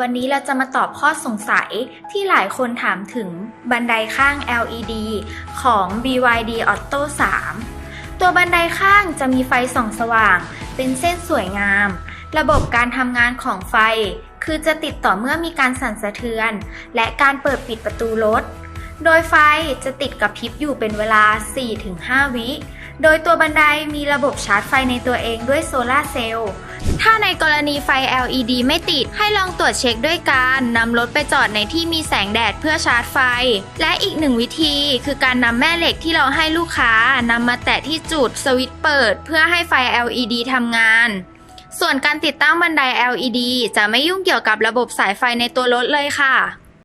วันนี้เราจะมาตอบข้อสงสัยที่หลายคนถามถึงบันไดข้าง LED ของ BYD Auto 3 ตัวบันไดข้างจะมีไฟส่องสว่าง เป็นเส้นสวยงาม ระบบการทำงานของไฟ คือจะติดต่อเมื่อมีการสั่นสะเทือน และการเปิดปิดประตูรถ โดยไฟจะติดกับพริบอยู่เป็นเวลา 4-5 วิ โดยตัวบันไดมีระบบชาร์จไฟในตัวเองด้วยโซลาเซลล์ ถ้าในกรณีไฟ LED ไม่ติด ให้ลองตรวจเช็คด้วยการนำรถไปจอดในที่มีแสงแดดเพื่อชาร์จไฟ และอีกหนึ่งวิธีคือการนำแม่เหล็กที่เราให้ลูกค้านำมาแตะที่จุดสวิตช์เปิด เพื่อให้ไฟ LED ทำงานส่วนการติดตั้งบันได LED จะไม่ยุ่งเกี่ยวกับระบบสายไฟในตัวรถเลยค่ะ